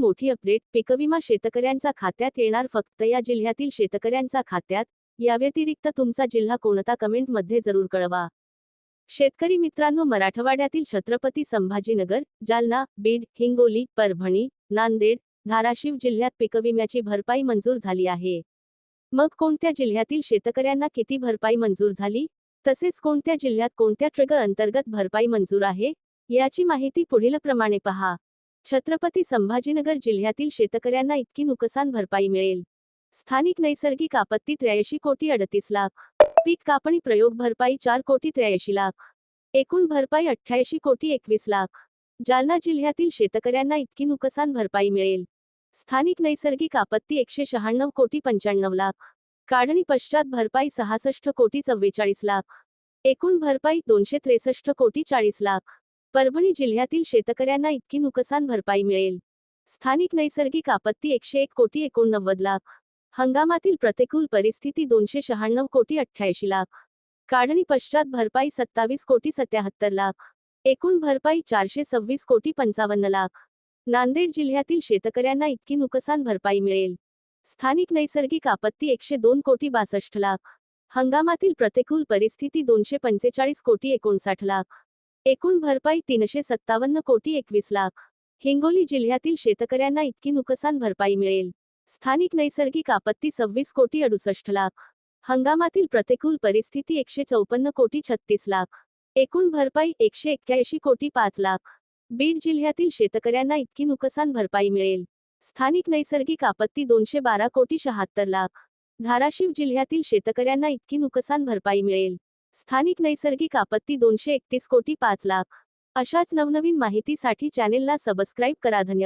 मोठी अपडेट पिकविमा शेतकऱ्यांचा खात्यात येणार फक्त या जिल्ह्यातील शेतकऱ्यांचा खात्यात. याव्यतिरिक्त तुमचा जिल्हा कोणता कमेंटमध्ये जरूर कळवा. शेतकरी मित्रांनो मराठवाड्यातील छत्रपती संभाजीनगर जालना बीड हिंगोली परभणी नांदेड धाराशिव जिल्ह्यात पिकविम्याची भरपाई मंजूर झाली आहे. मग कोणत्या जिल्ह्यातील शेतकऱ्यांना किती भरपाई मंजूर झाली? तसेच कोणत्या जिल्ह्यात कोणत्या ट्रिगर अंतर्गत भरपाई मंजूर आहे? याची माहिती पुढीलप्रमाणे पहा. छत्रपती संभाजीनगर जिल्ह्यातील शेतकऱ्यांना इतकी नुकसान भरपाई मिळेल. स्थानिक नैसर्गिक आपत्ती त्र्याऐंशी कोटी अडतीस लाख. पीक कापणी प्रयोग भरपाई चार कोटी त्र्याऐंशी लाख. एकूण भरपाई अठ्ठ्याऐंशी कोटी एकवीस लाख. जालना जिल्ह्यातील शेतकऱ्यांना इतकी नुकसान भरपाई मिळेल. स्थानिक नैसर्गिक आपत्ती एकशे शहाण्णव कोटी पंच्याण्णव लाख. काढणी पश्चात भरपाई सहासष्ट कोटी चव्वेचाळीस लाख. एकूण भरपाई दोनशे त्रेसष्ट कोटी चाळीस लाख. परभणी जिल्ह्यातील शेतकऱ्यांना इतकी नुकसान भरपाई मिळेल. स्थानिक नैसर्गिक आपत्ती एकशे एक कोटी एकोणनव्वद लाख. हंगामातील प्रतिकूल परिस्थिती दोनशे शहाण्णव कोटी अठ्ठ्याऐंशी लाख. काढणी पश्चात भरपाई सत्तावीस कोटी सत्याहत्तर लाख. एकूण भरपाई चारशे सव्वीस कोटी पंचावन्न लाख. नांदेड जिल्ह्यातील शेतकऱ्यांना इतकी नुकसान भरपाई मिळेल. स्थानिक नैसर्गिक आपत्ती एकशे दोन कोटी बासष्ट लाख. हंगामातील प्रतिकूल परिस्थिती दोनशे पंचेचाळीस कोटी एकोणसाठ लाख. एकूण भरपाई तीनशे सत्तावन्न कोटी एकवीस लाख. हिंगोली जिल्ह्यातील शेतकऱ्यांना इतकी नुकसान भरपाई मिळेल. स्थानिक नैसर्गिक आपत्ती सव्वीस कोटी अडुसष्ट लाख. हंगामातील प्रतिकूल परिस्थिती एकशे चौपन्न कोटी छत्तीस लाख. एकूण भरपाई एकशे एक्क्याऐंशी कोटी पाच लाख. बीड जिल्ह्यातील शेतकऱ्यांना इतकी नुकसान भरपाई मिळेल. स्थानिक नैसर्गिक आपत्ती दोनशे बारा कोटी शहात्तर लाख. धाराशिव जिल्ह्यातील शेतकऱ्यांना इतकी नुकसान भरपाई मिळेल. स्थानिक नैसर्गिक आपत्ती दोनशे एकतीस कोटी पाच लाख. अशाच नवनवीन माहितीसाठी चॅनेलला सबस्क्राईब करा. धन्यवाद.